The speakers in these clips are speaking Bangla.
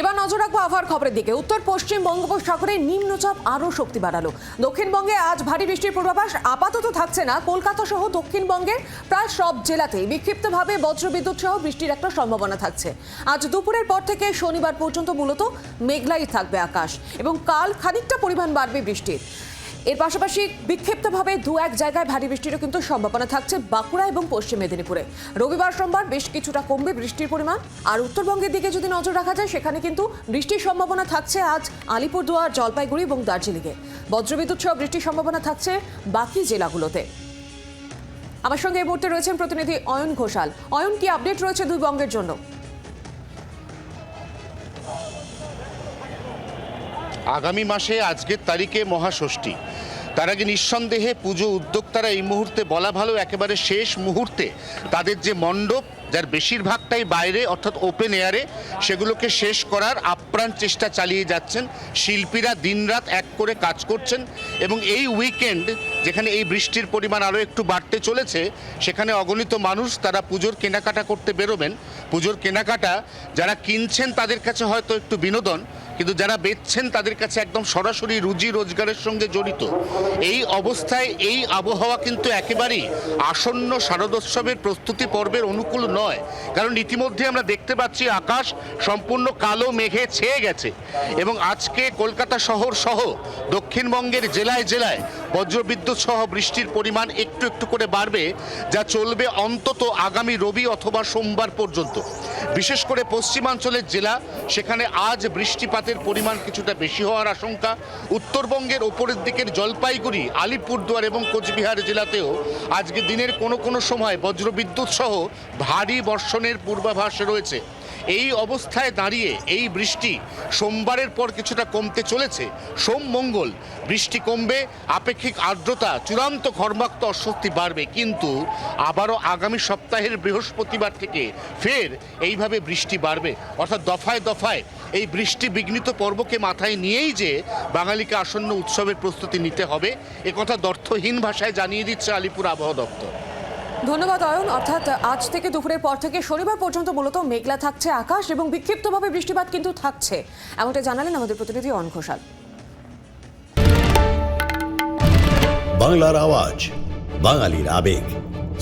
এবার নজর রাখব আবহাওয়ার খবরের দিকে। উত্তর, পশ্চিম বঙ্গোপসাগরে নিম্নচাপ আরও শক্তি বাড়ালো। দক্ষিণবঙ্গে আজ ভারী বৃষ্টির পূর্বাভাস। আপাতত থাকছে না। কলকাতা সহ দক্ষিণবঙ্গের প্রায় সব জেলাতেই বিক্ষিপ্তভাবে বজ্রবিদ্যুৎ সহ বৃষ্টির একটা সম্ভাবনা থাকছে। আজ দুপুরের পর থেকে শনিবার পর্যন্ত মূলত মেঘলাই থাকবে আকাশ এবং কাল খানিকটা পরিমাণ বাড়বে বৃষ্টির। এর পাশাপাশি বিক্ষিপ্তভাবে দু এক জায়গায় ভারী বৃষ্টিরও কিন্তু সম্ভাবনা থাকছে বাঁকুড়া এবং পশ্চিম মেদিনীপুরে। রবিবার সোমবার বেশ কিছুটা কমবে বৃষ্টির পরিমাণ। আর উত্তরবঙ্গের দিকে যদি নজর রাখা যায়, সেখানে কিন্তু বৃষ্টির সম্ভাবনা থাকছে আজ আলিপুরদুয়ার, জলপাইগুড়ি এবং দার্জিলিংয়ে। বজ্রবিদ্যুৎ সহ বৃষ্টির সম্ভাবনা থাকছে বাকি জেলাগুলোতে। আমার সঙ্গে এই মুহূর্তে রয়েছেন প্রতিনিধি অয়ন ঘোষাল। অয়ন, কি আপডেট রয়েছে দুই বঙ্গের জন্য? আগামী মাসে আজকের তারিখে মহাষষ্ঠী। তার আগে নিঃসন্দেহে পুজো উদ্যোক্তারা এই মুহূর্তে বলা ভালো একেবারে শেষ মুহূর্তে তাদের যে মণ্ডপ, যার বেশিরভাগটাই বাইরে, অর্থাৎ ওপেন এয়ারে সেগুলোকে শেষ করার আপ্রাণ চেষ্টা চালিয়ে যাচ্ছেন শিল্পীরা, দিনরাত এক করে কাজ করছেন এবং এই উইকেন্ড যেখানে এই বৃষ্টির পরিমাণ আরও একটু বাড়তে চলেছে, সেখানে অগণিত মানুষ তারা পুজোর কেনাকাটা করতে বেরোবেন। পুজোর কেনাকাটা, যারা কিনছেন তাদের কাছে হয়তো একটু বিনোদন কিন্তু যারা বেচছেন তাদের কাছে একদম সরাসরি রুজি রোজগারের সঙ্গে জড়িত। এই অবস্থায় এই আবহাওয়া কিন্তু একেবারেই আসন্ন শারদোৎসবের প্রস্তুতি পর্বের অনুকূল নয়। কারণ ইতিমধ্যে আমরা দেখতে পাচ্ছি আকাশ সম্পূর্ণ কালো মেঘে ছেয়ে গেছে। এবং আজকে কলকাতা শহর সহ দক্ষিণবঙ্গের জেলায় জেলায় বজ্রবিদ্যুৎ সহ বৃষ্টির পরিমাণ একটু একটু করে বাড়বে, যা চলবে অন্তত আগামী রবি অথবা সোমবার পর্যন্ত। বিশেষ করে পশ্চিমাঞ্চলের জেলা, সেখানে আজ বৃষ্টিপাতের পরিমাণ কিছুটা বেশি হওয়ার আশঙ্কা। উত্তরবঙ্গের ওপরের দিকের জলপাইগুড়ি, আলিপুরদুয়ার এবং কোচবিহার জেলাতেও আজকে দিনের কোনো কোনো সময় বজ্রবিদ্যুৎ সহ ভারী বর্ষণের পূর্বাভাস রয়েছে। এই অবস্থায় দাঁড়িয়ে এই বৃষ্টি সোমবারের পর কিছুটা কমতে চলেছে। সোম মঙ্গল, বৃষ্টি কমবে, আপেক্ষিক আর্দ্রতা, চূড়ান্ত ঘর্মাক্ত অস্বস্তি বাড়বে। কিন্তু আবারও আগামী সপ্তাহের বৃহস্পতিবার থেকে ফের এইভাবে বৃষ্টি বাড়বে। অর্থাৎ দফায় দফায় এই বৃষ্টি বিঘ্নিত পর্বকে মাথায় নিয়েই যে বাঙালিকে আসন্ন উৎসবের প্রস্তুতি নিতে হবে, একথা দর্থহীন ভাষায় জানিয়ে দিচ্ছে আলিপুর আবহাওয়া দপ্তর। ধন্যবাদ, অয়ন। অর্থাৎ আজ থেকে দুপুরের পর থেকে শনিবার পর্যন্ত মূলত মেঘলা থাকছে আকাশ এবং বিক্ষিপ্তভাবে বৃষ্টিপাত কিন্তু থাকছে। এমনটা জানালেন আমাদের প্রতিনিধি অন ঘোষাল। বাংলার আওয়াজ, বাঙালির আবেগ।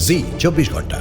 জি, চব্বিশ ঘণ্টা।